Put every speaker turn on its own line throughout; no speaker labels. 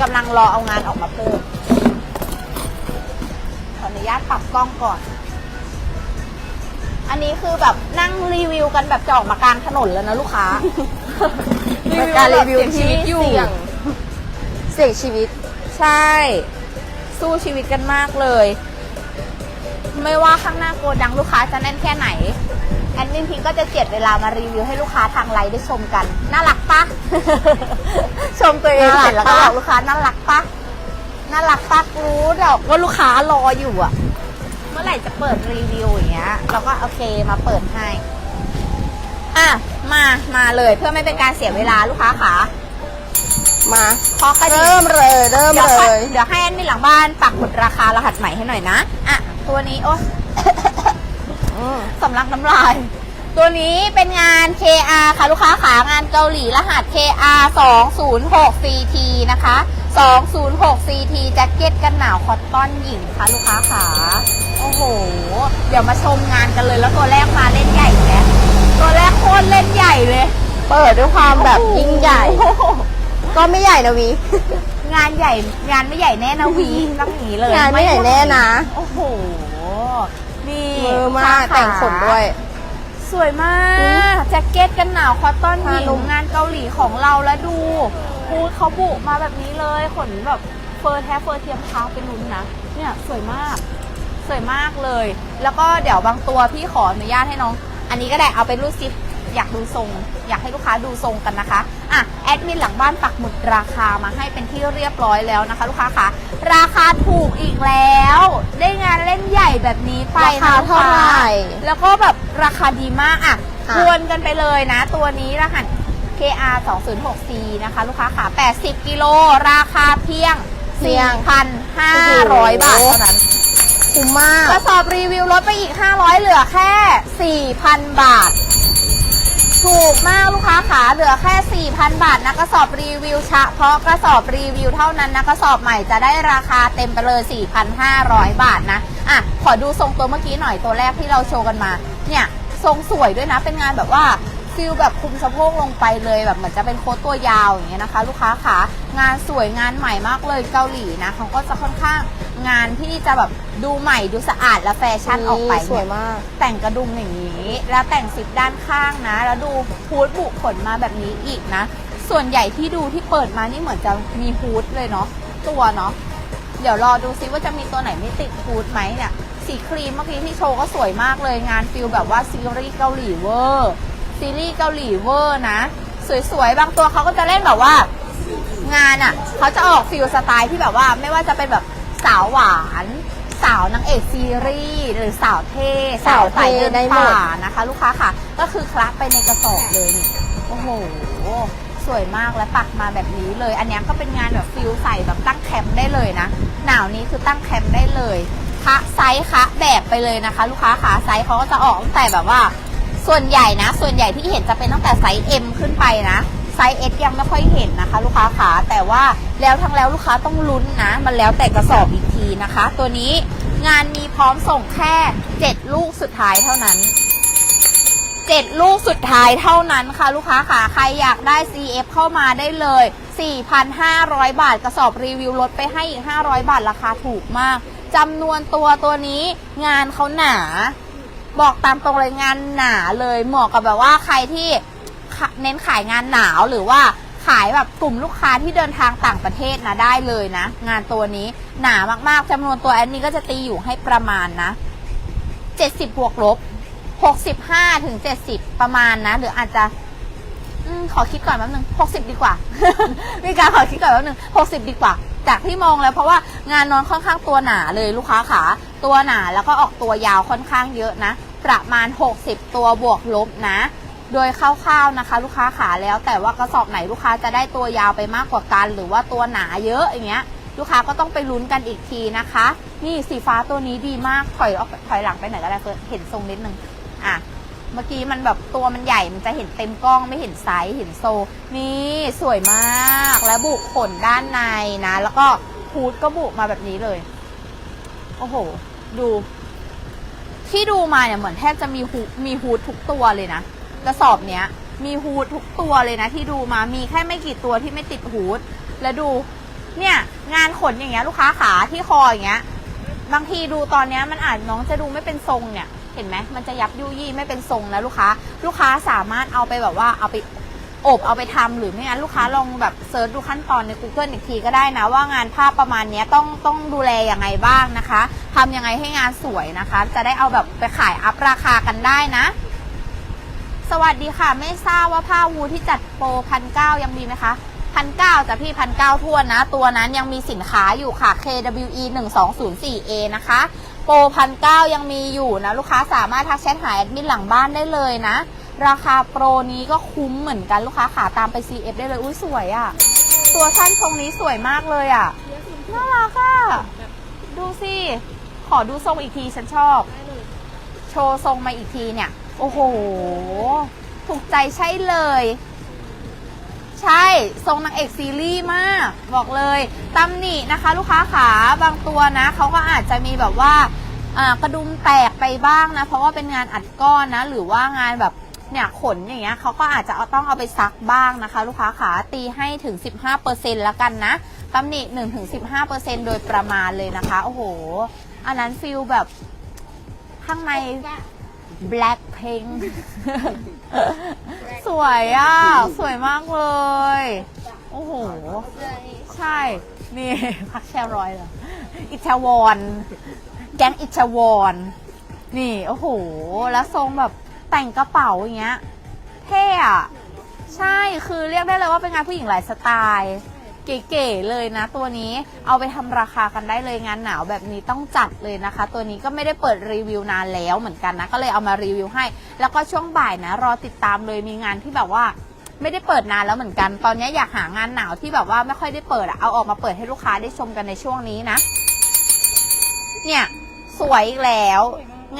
กำลังรอเอางานออกมาเพิ่มขออนุญาตปรับกล้องก่อน อันนี้คือแบบนั่งรีวิวกันแบบจะออกมากลางถนนแล้วนะลูกค้า
เป็นการรีวิว
เสี่ยงชีวิตอยู่
เสี่ยงเสี่ยงชีวิต
ใช่ สู้ชีวิตกันมากเลย ไม่ว่าข้างหน้าโกดังลูกค้าจะแน่นแค่ไหน แอดมินพิงก็จะเจ็ดเวลามารีวิวให้ลูกค้าทางไลน์ได้ชมกัน น่ารักปะ ชมตัวเอง
น่ารัก
เสร็จแล้วก็
ปะ
บอกลูกค้าน่ารักปะน่ารักปะรู้ดอกว่าลูกค้ารออยู่อะเมื่อไหร่จะเปิดรีวิวอย่างเงี้ยเราก็โอเคมาเปิดให้อะมามาเลยเพื่อไม่เป็นการเสียเวลาลูกค้าขา
มา
เคาะกระดิ่ง
เริ่มเลยเริ่ม
เดี๋ยว
เล
ให้
ย
เดี๋ยวให้แอนมินหลังบ้านปักหมุดราคารหัสใหม่ให้หน่อยนะ อะ ตัวนี้โอ้
อืม
สำลักน้ำลาย ตัวนี้เป็นงาน KR ค่ะลูกค้าขางานเกาหลีรหัส KR 206 CT นะคะ 206 CT แจ็คเก็ตกันหนาวคอตตอนหญิงค่ะลูกค้าขาโอ้โห เดี๋ยวมาชมงานกันเลยแล้วตัวแรกมาเล่นใหญ่แล้วตัวแรกโคตรเล่นใหญ่เลย
เปิดด้วยความแบบ
โอ้โยิ่
งใหญ่
โอ้โก็
ไม่ใหญ่นะวี
งานใหญ่งานไม่ใหญ่แน่นะวีต้องอย่างนี้เลย
งานไม่ใหญ่แน่นะ
โอ้โหนี่
มือมาก
ขา
แต่งขนด้วย
สวยมากแจ็คเก็ตกันหนาวคอตตอนหญิ
ผ้านุ่
ง
ม
งานเกาหลีของเราแล้วดูพูดเขาบุมาแบบนี้เลยขนแบบเฟอร์แท้เฟอร์เทียมเท้าเป็นลุ้นนะเนี่ยสวยมาก สวยมากเลย แล้วก็เดี๋ยวบางตัวพี่ขออนุญาตให้น้อง อันนี้ก็ได้เอาเป็นรูดซิป อยากดูทรง อยากให้ลูกค้าดูทรงกันนะคะอะแอดมินหลังบ้านปักหมุดราคามาให้เป็นที่เรียบร้อยแล้วนะคะ ลูกค้าคะราคาถูกอีกแล้ว ได้งานเล่นใหญ่แบบนี้ไป
ราคา
นะลูก
เท่าไหร่
แล้วก็แบบราคาดีมากอะ
ค่ะ
ทวนกันไปเลยนะ ตัวนี้รหัส KR 206C นะคะ ลูกค้าขา80 กิโล ราคาเพียง 4,500 บาทเท่านั้น
คุ้มมาก
กระสอบรีวิวลดไปอีก 500 เหลือแค่ 4,000 บาท ถูกมากลูกค้าขาเหลือแค่ 4,000 บาทนะกระสอบรีวิวเฉพาะกระสอบรีวิวเท่านั้นนะกระสอบใหม่จะได้ราคาเต็มไปเลย 4,500 บาทนะ อะ ขอดูทรงตัวเมื่อกี้หน่อยตัวแรกที่เราโชว์กันมา เนี่ย ทรงสวยด้วยนะ เป็นงานแบบว่าฟิลแบบคุมสะโพกลงไปเลย แบบเหมือนจะเป็นโค้ทตัวยาวอย่างเงี้ยนะคะ ลูกค้าขางานสวยงานใหม่มากเลยเกาหลีนะเขาก็จะค่อนข้าง งานที่จะแบบดูใหม่ดูสะอาดและแฟชั่นออกไป
สวย
เนี่ย
มาก
แต่งกระดุมอย่างนี้ แล้วแต่งซิปด้านข้างนะ แล้วดูฮูดบุขนมาแบบนี้อีกนะ ส่วนใหญ่ที่ดูที่เปิดมานี่เหมือนจะมีฮูดเลยเนาะตัวเนาะเดี๋ยวรอดูซิว่าจะมีตัวไหนไม่ติดฮูดไหมเนี่ยสีครีมเมื่อกี้ที่โชว์ก็สวยมากเลยงานฟิลแบบว่าซีรีส์เกาหลีเวอร์ซีรีส์เกาหลีเวอร์นะ สวยๆ บางตัวเขาก็จะเล่นแบบว่า งานอะเขาจะออกฟิลสไตล์ที่แบบว่าไม่ว่าจะเป็นแบบ สาวหวาน สาวนางเอกซีรีส์หรือสาวเท่สาวใส่เดิน
ได้หมด
ป่านะคะ ลูกค้าค่ะ ก็คือคลักไปในกระสอบเลยนี่โอ้โหสวยมากและปักมาแบบนี้เลย อันเนี้ยก็เป็นงานแบบฟิลใส่แบบตั้งแคมป์ได้เลยนะ หนาวนี้คือตั้งแคมป์ได้เลยคะไซส์คะแบบไปเลยนะคะ ลูกค้าขาไซส์เขาก็จะออกตั้งแต่แบบว่า ส่วนใหญ่นะ ส่วนใหญ่ที่เห็นจะเป็นตั้งแต่ไซส์ M ขึ้นไปนะไซส์ S ยังไม่ค่อยเห็นนะคะ ลูกค้าขาแต่ว่าแล้วทั้งแล้วลูกค้าต้องลุ้นนะ มันแล้วแต่กระสอบอีกทีนะคะ ตัวนี้งานมีพร้อมส่งแค่ 7 ลูกสุดท้ายเท่านั้น 7 ลูกสุดท้ายเท่านั้นค่ะ ลูกค้าขาใครอยากได้ CF เข้ามาได้เลย 4,500 บาท กระสอบรีวิวลดไปให้อีก 500 บาทราคาถูกมากจำนวนตัวตัวนี้งานเขาหนา บอกตามตรงเลยงานหนาเลยเหมาะกับแบบว่าใครที่ เน้นขายงานหนาวหรือว่าขายแบบกลุ่มลูกค้าที่เดินทางต่างประเทศนะได้เลยนะ งานตัวนี้หนามากๆจำนวนตัวแอนนี้ก็จะตีอยู่ให้ประมาณนะ70บวกลบ65ถึง70 ประมาณนะ หรืออาจจะอขอคิดก่อนแป๊บนึง60 ดีกว่า มีการขอคิดก่อนแป๊บนึง60 ดีกว่า จากที่มองแล้วเพราะว่างานนอนค่อนข้างตัวหนาเลยลูกค้าขาตัวหนาแล้วก็ออกตัวยาวค่อนข้างเยอะนะ ประมาณ 60 ตัวบวกลบนะ โดยคร่าวๆนะคะ ลูกค้าขาแล้ว แต่ว่ากระสอบไหนลูกค้าจะได้ตัวยาวไปมากกว่ากัน หรือว่าตัวหนาเยอะอย่างเงี้ย ลูกค้าก็ต้องไปลุ้นกันอีกทีนะคะ นี่สีฟ้าตัวนี้ดีมากถอยออกถอยหลังไปไหนก็ได้เฟิร์นเห็นทรงนิดนึงอะเมื่อกี้มันแบบตัวมันใหญ่มันจะเห็นเต็มกล้องไม่เห็นไซส์เห็นโซ นี่สวยมากและบุขนด้านในนะ แล้วก็ฮูดก็บุมาแบบนี้เลย โอ้โห ดู ที่ดูมาเนี่ยเหมือนแทบจะมีฮูมีฮูดทุกตัวเลยนะ กระสอบเนี้ย มีฮูดทุกตัวเลยนะที่ดูมามีแค่ไม่กี่ตัวที่ไม่ติดฮูดแล้วดู เนี่ย งานขนอย่างเงี้ยลูกค้าขาที่คออย่างเงี้ย บางทีดูตอนเนี้ยมันอาจน้องจะดูไม่เป็นทรงเนี่ย เห็นไหมมันจะยับยุยี่ไม่เป็นทรงแล้วลูกค้า ลูกค้าสามารถเอาไปแบบว่าเอาไปอบเอาไปทำหรือไม่งั้นลูกค้าลองแบบเซิร์ชดูขั้นตอนใน Google อีกทีก็ได้นะ ว่างานภาพประมาณเนี้ยต้องต้องดูแลยังไงบ้างนะคะทำยังไงให้งานสวยนะคะ จะได้เอาแบบไปขายอัพราคากันได้นะ สวัสดีค่ะ ไม่ทราบว่าผ้าวูที่จัดโปรพันเก้ายังมีไหมคะพันเก้าจะพี่พันเก้าทวนนะ ตัวนั้นยังมีสินค้าอยู่ค่ะ KWE 1 2 0 4 A นะคะ โปรพันเก้ายังมีอยู่นะ ลูกค้าสามารถทักแชทหาแอดมินหลังบ้านได้เลยนะ ราคาโปรนี้ก็คุ้มเหมือนกันลูกค้าขาตามไป CF ได้เลยอุ้ยสวยอะ่ะ ตัวสั้นทรงนี้สวยมากเลยอะ่ะน่ารักอะ ดูสิ ขอดูทรงอีกทีฉันชอบ โชว์ทรงมาอีกทีเนี่ย โอ้โห ถูกใจใช่เลย ใช่ ทรงนางเอกซีรีส์มาก บอกเลยตำหนินะคะ ลูกค้าขาบางตัวนะ เขาก็อาจจะมีแบบว่า กระดุมแตกไปบ้างนะ เพราะว่าเป็นงานอัดก้อนนะ หรือว่างานแบบเนี่ยขนอย่างเงี้ยเขาก็อาจจะเอาต้องเอาไปซักบ้างนะคะ ลูกค้าขาตีให้ถึง 15%แล้วกันนะตำหนิ1-15%โดยประมาณเลยนะคะ โอ้โห อันนั้นฟิลแบบข้างใน Blackpink สวยอะ สวยมากเลย โอ้โห ใช่ นี่พักแชร์รอยเหรอ อิชาวอน แก๊งอิชาวอน นี่ โอ้โห แล้วทรงแบบแต่งกระเป๋าอย่างเงี้ย เท่อะใช่ คือเรียกได้เลยว่าเป็นงานผู้หญิงหลายสไตล์ เก๋ๆเลยนะตัวนี้เอาไปทำราคากันได้เลยงานหนาวแบบนี้ต้องจัดเลยนะคะ ตัวนี้ก็ไม่ได้เปิดรีวิวนานแล้วเหมือนกันนะก็เลยเอามารีวิวให้ แล้วก็ช่วงบ่ายนะ รอติดตามเลยมีงานที่แบบว่าไม่ได้เปิดนานแล้วเหมือนกัน ตอนนี้อยากหางานหนาวที่แบบว่าไม่ค่อยได้เปิดอะเอาออกมาเปิดให้ลูกค้าได้ชมกันในช่วงนี้นะ เนี่ยสวยอีกแล้ว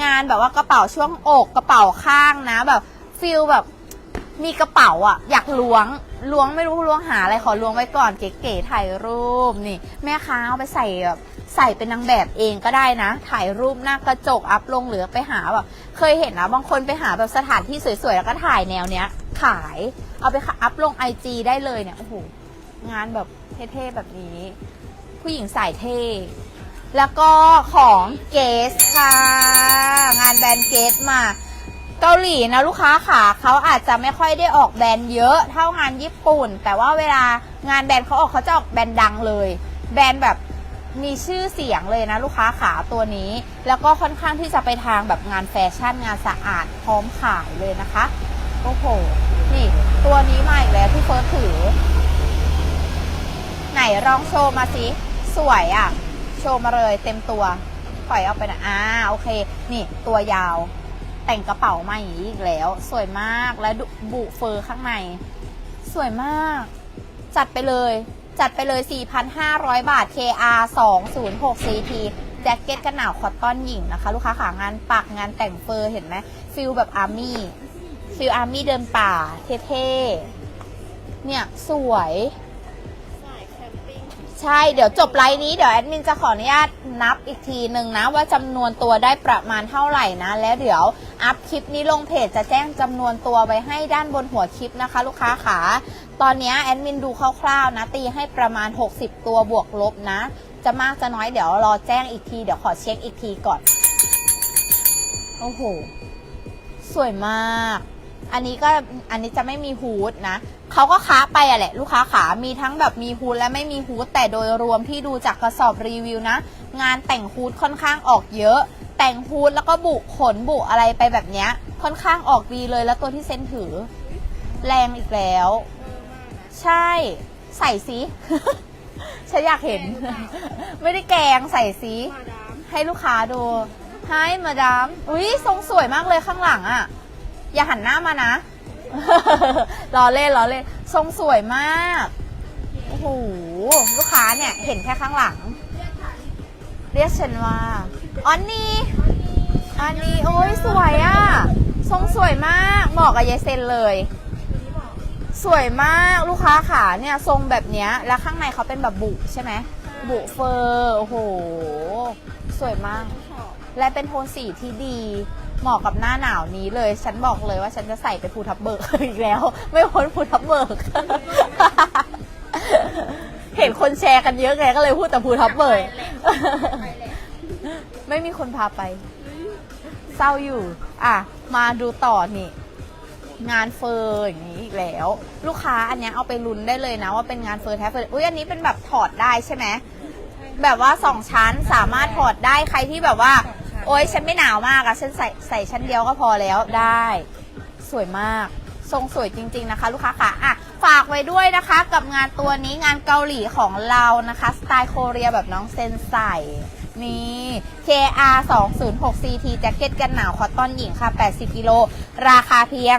งานแบบว่ากระเป๋าช่วงอกกระเป๋าข้างนะ แบบฟิลแบบมีกระเป๋าอะอยากล้วง ล้วงไม่รู้ล้วงหาอะไรขอล้วงไว้ก่อนเก๋ๆถ่ายรูปนี่ แม่ค้าเอาไปใส่แบบใส่เป็นนางแบบเองก็ได้นะ ถ่ายรูปหน้ากระจกอัพลงหรือไปหาแบบเคยเห็นนะบางคนไปหาแบบสถานที่สวยๆแล้วก็ถ่ายแนวเนี้ย ขายเอาไปอัพลงไอจได้เลยเนี่ยโอ้โหงานแบบเท่ๆแบบนี้ ผู้หญิงสายเท่แล้วก็ของเกสค่ะ งานแบรนด์เกสมา เกาหลีนะลูกค้าขาเขาอาจจะไม่ค่อยได้ออกแบรนด์เยอะเท่างานญี่ปุ่น แต่ว่าเวลางานแบรนด์เขาออกเขาจะออกแบรนด์ดังเลย แบรนด์แบบมีชื่อเสียงเลยนะลูกค้าขาตัวนี้ แล้วก็ค่อนข้างที่จะไปทางแบบงานแฟชั่นงานสะอาดพร้อมขายเลยนะคะโอ้โหนี่ ตัวนี้มาอีกแล้วที่เฟิร์สถือ ไหนลองโชว์มาสิสวยอะ่ะ โชว์มาเลยเต็มตัวปล่อยออกไปนะอ่าโอเค นี่ตัวยาว แต่งกระเป๋ามาอย่างนี้อีกแล้ว สวยมากและบุเฟอร์ข้างใน สวยมาก จัดไปเลย จัดไปเลย 4,500 บาท KR 206 CT แจ็คเก็ตกันหนาวคอตตอนหญิงนะคะ ลูกค้าขางานปักงานแต่งเฟอร์เห็นไหมฟิลแบบอาร์มี่ฟิลอาร์มี่เดินป่าเท่ๆเนี่ย สวย ใช่เดี๋ยวจบไลน์นี้เดี๋ยวแอดมินจะขออนุญาตนับอีกทีหนึ่งนะว่าจำนวนตัวได้ประมาณเท่าไหร่นะ แล้วเดี๋ยวอัพคลิปนี้ลงเพจจะแจ้งจำนวนตัวไว้ให้ด้านบนหัวคลิปนะคะ ลูกค้าขาตอนนี้แอดมินดูคร่าวๆนะ ตีให้ประมาณ 60 ตัวบวกลบนะ จะมากจะน้อยเดี๋ยวรอแจ้งอีกที เดี๋ยวขอเช็คอีกทีก่อน โอ้โห สวยมาก อันนี้ก็อันนี้จะไม่มีฮูดนะ เขาก็ค้าไปอะแหละลูกค้าขามีทั้งแบบมีฮูดและไม่มีฮูดแต่โดยรวมที่ดูจากกระสอบรีวิวนะ งานแต่งฮูดค่อนข้างออกเยอะ แต่งฮูดแล้วก็บุขนบุอะไรไปแบบเนี้ย ค่อนข้างออกดีเลยแล้วตัวที่เซนถือ แรงอีกแล้ว ใช่ใส่สิฉันอยากเห็น ไม่ได้แกงใส่สิให้ลูกค้าดูให้มาดามอุ้ยทรงสวยมากเลยข้างหลังอะ่ะ อย่าหันหน้ามานะ ล้อเล่นล้อเล่นทรงสวยมาก โอ้โห ลูกค้าเนี่ยเห็นแค่ข้างหลัง เรียกฉันว่าออนนี่อันนี้โอ้ยสวยอะ่ะ ทรงสวยมากเหมาะกับยายเซนเลย สวยมากลูกค้าขาเนี่ยทรงแบบเนี้ยแล้วข้างในเขาเป็นแบบบุใช่ไหมบุเฟอร์โอ้โห สวยมาก และเป็นโทนสีที่ดี เหมาะกับหน้าหนาวนี้เลย ฉันบอกเลยว่าฉันจะใส่ไปภูทับเบิกอีกแล้ว ไม่พ้นภูทับเบิก เห็นคนแชร์กันเยอะไงก็เลยพูดแต่ภูทับเบิก ไม่มีคนพาไป เศร้าอยู่ อะ มาดูต่อนี่งานเฟอร์อย่างนี้อีกแล้ว ลูกค้าอันนี้เอาไปลุ้นได้เลยนะ ว่าเป็นงานเฟอร์แท้เฟอร์อุ้ยอันนี้เป็นแบบถอดได้ใช่ไหมแบบว่าสองชั้นสามารถถอดได้ใครที่แบบว่า โอ๊ยฉันไม่หนาวมากอะฉันใส่ใส่ชั้นเดียวก็พอแล้วได้ สวยมาก ทรงสวยจริง ๆนะคะ ลูกค้าค่ะอะฝากไว้ด้วยนะคะกับงานตัวนี้งานเกาหลีของเรานะคะ สไตล์โคเรียแบบน้องเซนใส่นี่ KR 2 0 6 CT แจ็คเก็ตกันหนาวคอตตอนหญิงค่ะ 80 กิโล ราคาเพียง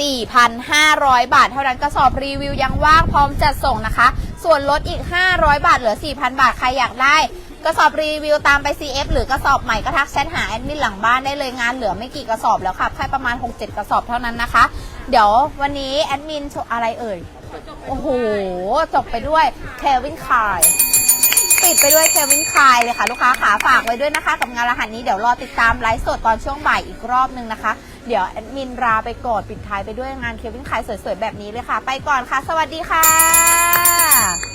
4,500 บาท เท่านั้นกระสอบรีวิวยังว่างพร้อมจัดส่งนะคะ ส่วนลดอีก 500 บาทเหลือ 4,000 บาท ใครอยากได้ กระสอบรีวิวตามไป CF หรือกระสอบใหม่ก็ทักแชทหาแอดมินหลังบ้านได้เลยงานเหลือไม่กี่กระสอบแล้วค่ะแค่ประมาณ 6-7 กระสอบเท่านั้นนะคะ เดี๋ยววันนี้แอดมินโชว์อะไรเอ่ย โอ้โห จบไปด้วยเควินคายปิดไปด้วยเควินคายเลยค่ะ ลูกค้าขาฝากไว้ด้วยนะคะกับงานรหัสนี้เดี๋ยวรอติดตามไลฟ์สดตอนช่วงบ่ายอีกรอบนึงนะคะ เดี๋ยวแอดมินลาไปกอนปิดท้ายไปด้วยงานเควินคายสวยๆแบบนี้เลยค่ะ ไปก่อนค่ะ สวัสดีค่ะ